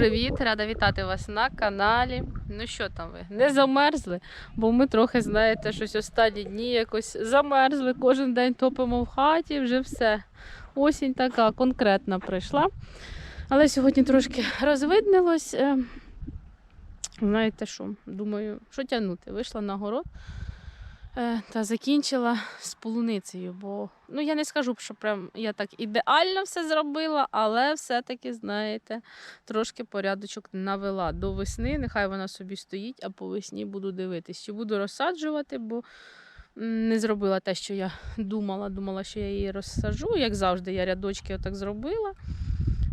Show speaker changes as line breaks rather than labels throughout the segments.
привіт! Рада вітати вас на каналі. Ну що там ви? Не замерзли? Бо ми трохи, знаєте, щось останні дні якось замерзли. Кожен день топимо в хаті, вже все. Осінь така конкретна прийшла. Але сьогодні трошки розвиднилось. Е, Знаєте що? Думаю, що тягнути? Вийшла на город та закінчила з полуницею. Бо ну я не скажу, що прям я так ідеально все зробила, але все-таки, знаєте, трошки порядочок навела до весни. Нехай вона собі стоїть, а по весні буду дивитись, чи буду розсаджувати, бо не зробила те, що я думала. Думала, що я її розсаджу. Як завжди, я рядочки отак зробила.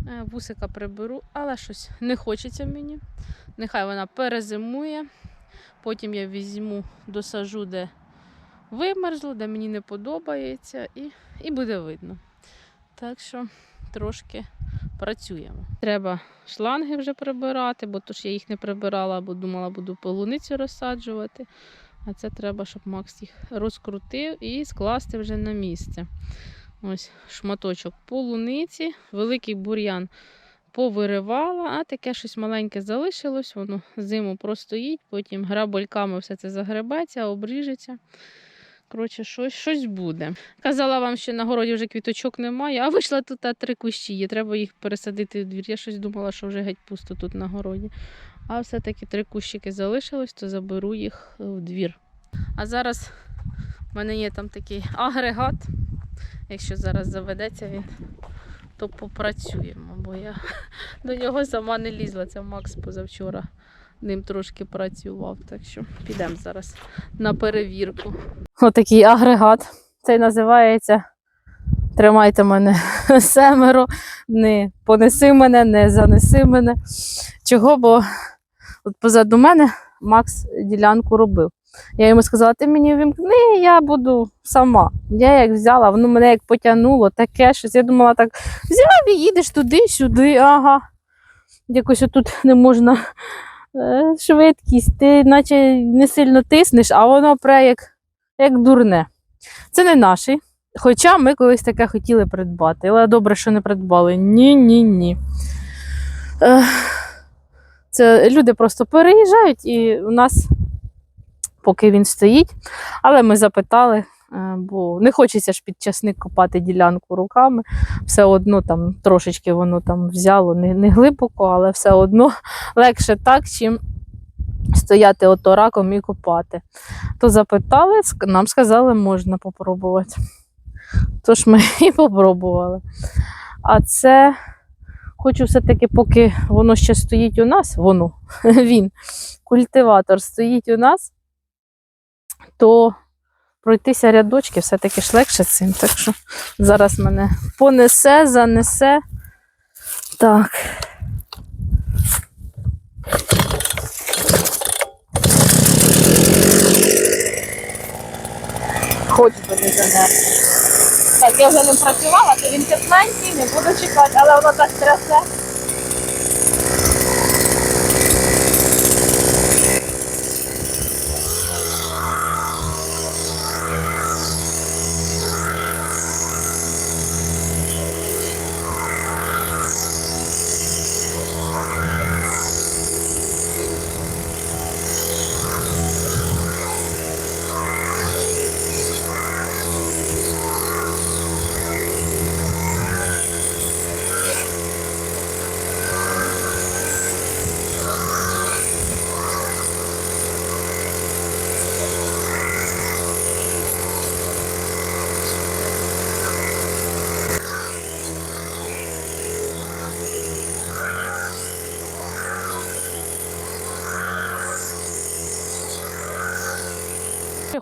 Е, Вусика приберу, але щось не хочеться мені. Нехай вона перезимує. Потім я візьму, досажу, де вимерзло, де мені не подобається, і, і буде видно. Так що трошки працюємо. Треба шланги вже прибирати, бо то ж я їх не прибирала, бо думала, буду полуницю розсаджувати. А це треба, щоб Макс їх розкрутив і скласти вже на місце. Ось шматочок полуниці, великий бур'ян повиривала, а таке щось маленьке залишилось, воно зиму простоїть, потім грабельками все це загребеться, обріжеться. Коротше, щось, щось буде. Казала вам, що на городі вже квіточок немає, а вийшла тут а, три кущі є. Треба їх пересадити в двір. Я щось думала, що вже геть пусто тут на городі. А все-таки три кущики залишилось, то заберу їх в двір. А зараз в мене є там такий агрегат. Якщо зараз заведеться він, то попрацюємо, бо я до нього сама не лізла. Це Макс позавчора ним трошки працював. Так що підемо зараз на перевірку. Отакий агрегат. Цей називається Тримайте мене семеро, не понеси мене, не занеси мене. Чого? Бо от позаду мене Макс ділянку робив. Я йому сказала, ти мені вімкни, я буду сама. Я як взяла, воно мене як потягнуло, таке щось. Я думала, так взяв і їдеш туди, сюди, ага. Якось тут не можна швидкість, ти наче не сильно тиснеш, а воно пре як, як дурне. Це не наші. Хоча ми колись таке хотіли придбати, але добре, що не придбали. Ні-ні ні. Е, Це люди просто переїжджають, і у нас поки він стоїть. Але ми запитали, е, бо не хочеться ж під часник копати ділянку руками. Все одно там трошечки воно там взяло не, не глибоко, але все одно легше так, чим стояти ото раком і копати. То запитали, нам сказали, можна попробувати. Тож ми і попробували. А це хочу все-таки, поки воно ще стоїть у нас, воно, він, культиватор стоїть у нас, то пройтися рядочки все-таки ж легше цим. Так що зараз мене понесе, занесе. Так. Хоч би не занесе. Так, я вже не працювала, то він тепленький, не буду чекати, але воно так трясе.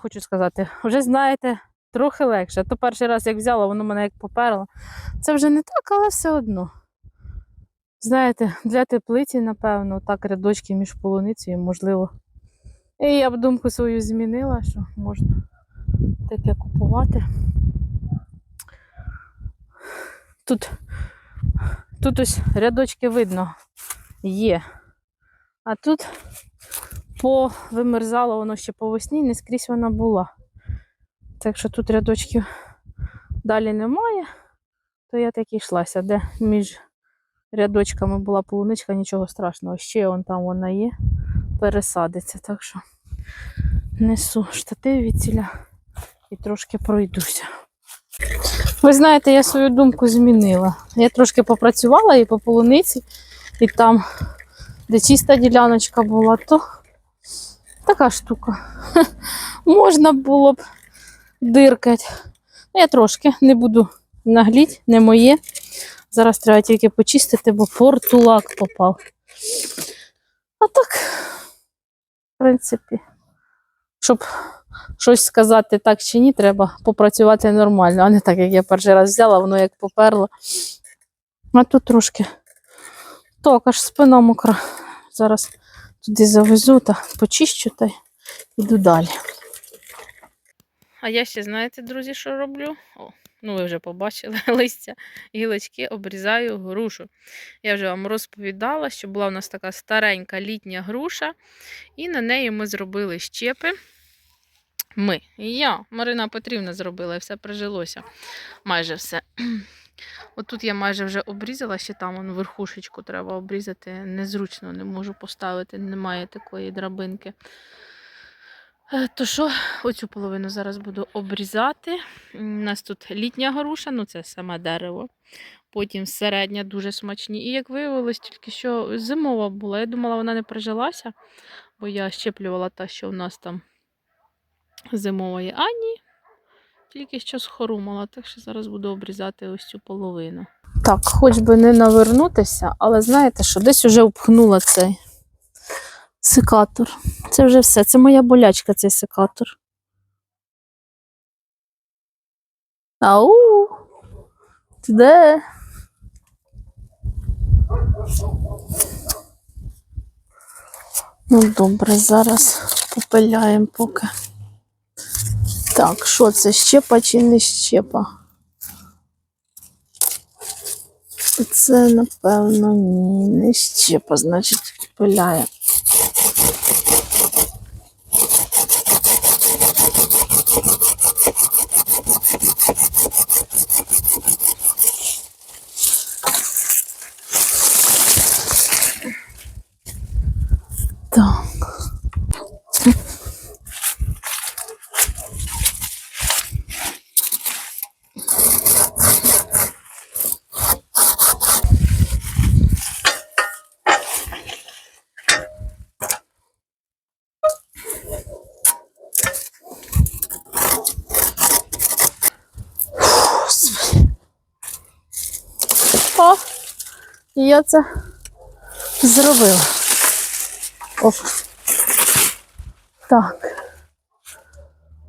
Хочу сказати, вже знаєте, трохи легше. То перший раз, як взяла, воно мене як поперло. Це вже не так, але все одно. Знаєте, для теплиці, напевно, так рядочки між полуницею, можливо. І я б думку свою змінила, що можна таке купувати. Тут, тут ось рядочки видно є. А тут повимерзало воно ще по весні, не скрізь вона була. Так що тут рядочків далі немає, то я так і йшлася, де між рядочками була полуничка, нічого страшного. Ще он там вона є, пересадиться. Так що несу штатив від ціля і трошки пройдуся. Ви знаєте, я свою думку змінила. Я трошки попрацювала і по полуниці, і там, де чиста діляночка була, то така штука. Можна було б диркати. Ну, я трошки не буду нагліть, не моє. Зараз треба тільки почистити, бо фортулак попав. А так, в принципі, щоб щось сказати так чи ні, треба попрацювати нормально, а не так, як я перший раз взяла, воно як поперло. А тут трошки так, аж спина мокра. Зараз туди завезу та почищу та йду далі. А я ще, знаєте, друзі, що роблю? О, ну ви вже побачили листя, гілочки, обрізаю грушу. Я вже вам розповідала, що була у нас така старенька літня груша, і на неї ми зробили щепи. Ми. Я, Марина Петрівна, зробила, і все прижилося. Майже все. Отут я майже вже обрізала, ще там вон, верхушечку треба обрізати. Незручно не можу поставити, немає такої драбинки. Е, То що, оцю половину зараз буду обрізати. У нас тут літня груша, ну це саме дерево. Потім середня, дуже смачні. І як виявилось, тільки що зимова була. Я думала, вона не прижилася, бо я щеплювала та, що в нас там зимова є. А ні, тільки що схорумала, так що зараз буду обрізати ось цю половину. Так, хоч би не навернутися, але знаєте що, десь уже впхнула цей секатор. Це вже все. Це моя болячка, цей секатор. Ау! Ти де? Ну, добре, зараз попиляємо поки. Так, що це щепа чи не щепа? Це, напевно, ні, не щепа, значить, пиляє. Так. О, і я це зробила. Оп. Так.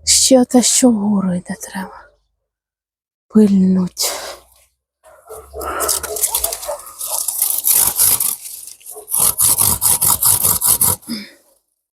Ще те, що вгору йде треба. Пильнуть.